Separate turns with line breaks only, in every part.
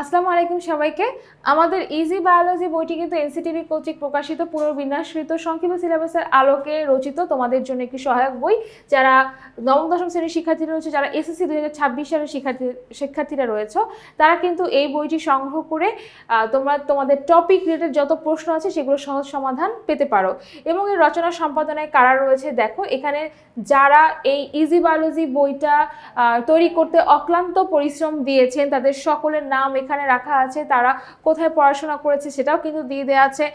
আসসালামু আলাইকুম সবাইকে। আমাদের ইজি বায়োলজি বইটি কিন্তু এনসিটিভি কর্তৃক প্রকাশিত, পুনর্বিন্যাসকৃত, সংক্ষিপ্ত সিলেবাসের আলোকে রচিত। তোমাদের জন্য একটি সহায়ক বই। যারা নবম, দশম শ্রেণির শিক্ষার্থীরা রয়েছে, যারা এসএসসি দুই হাজার ছাব্বিশ সালের শিক্ষার্থী, শিক্ষার্থীরা রয়েছে, তারা কিন্তু এই বইটি সংগ্রহ করে তোমরা তোমাদের টপিক রিলেটেড যত প্রশ্ন আছে, সেগুলো সহজ সমাধান পেতে পারো। এবং এই রচনা সম্পাদনায় কারা রয়েছে, দেখো। এখানে যারা এই ইজি বায়োলজি বইটা তৈরি করতে অক্লান্ত পরিশ্রম দিয়েছেন, তাদের সকলের নাম এখানে রাখা আছে, তারা কোথায় পড়াশোনা করেছে সেটাও কিন্তু দিয়ে দেওয়া আছে।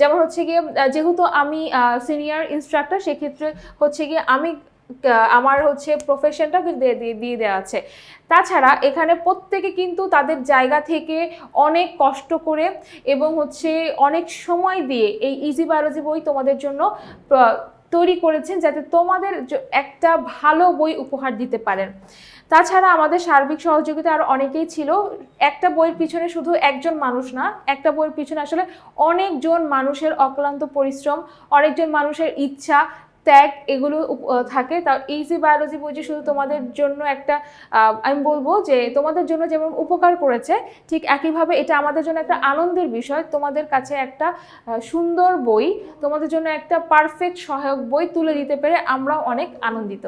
যেমন হচ্ছে গিয়ে যেহেতু আমি সিনিয়র ইনস্ট্রাক্টর সেক্ষেত্রে হচ্ছে গিয়ে আমি আমার হচ্ছে প্রফেশনটাও কিন্তু দিয়ে, দিয়ে- দেওয়া আছে। তাছাড়া এখানে প্রত্যেকে কিন্তু তাদের জায়গা থেকে অনেক কষ্ট করে এবং হচ্ছে অনেক সময় দিয়ে এই ইজি বায়োলজি বই তোমাদের জন্য তৈরি করেছেন যাতে তোমাদের একটা ভালো বই উপহার দিতে পারেন। তাছাড়া আমাদের সার্বিক সহযোগিতা আর অনেকেই ছিল। একটা বইয়ের পিছনে শুধু একজন মানুষ না, একটা বইয়ের পিছনে আসলে অনেকজন মানুষের অক্লান্ত পরিশ্রম, অনেকজন মানুষের ইচ্ছা ত্যাগ এগুলো থাকে। তা ইজি বায়োলজি বইটি শুধু তোমাদের জন্য একটা আমি বলব যে তোমাদের জন্য যেমন উপকার করেছে, ঠিক একইভাবে এটা আমাদের জন্য একটা আনন্দের বিষয়। তোমাদের কাছে একটা সুন্দর বই, তোমাদের জন্য একটা পারফেক্ট সহায়ক বই তুলে দিতে পেরে আমরাও অনেক আনন্দিত।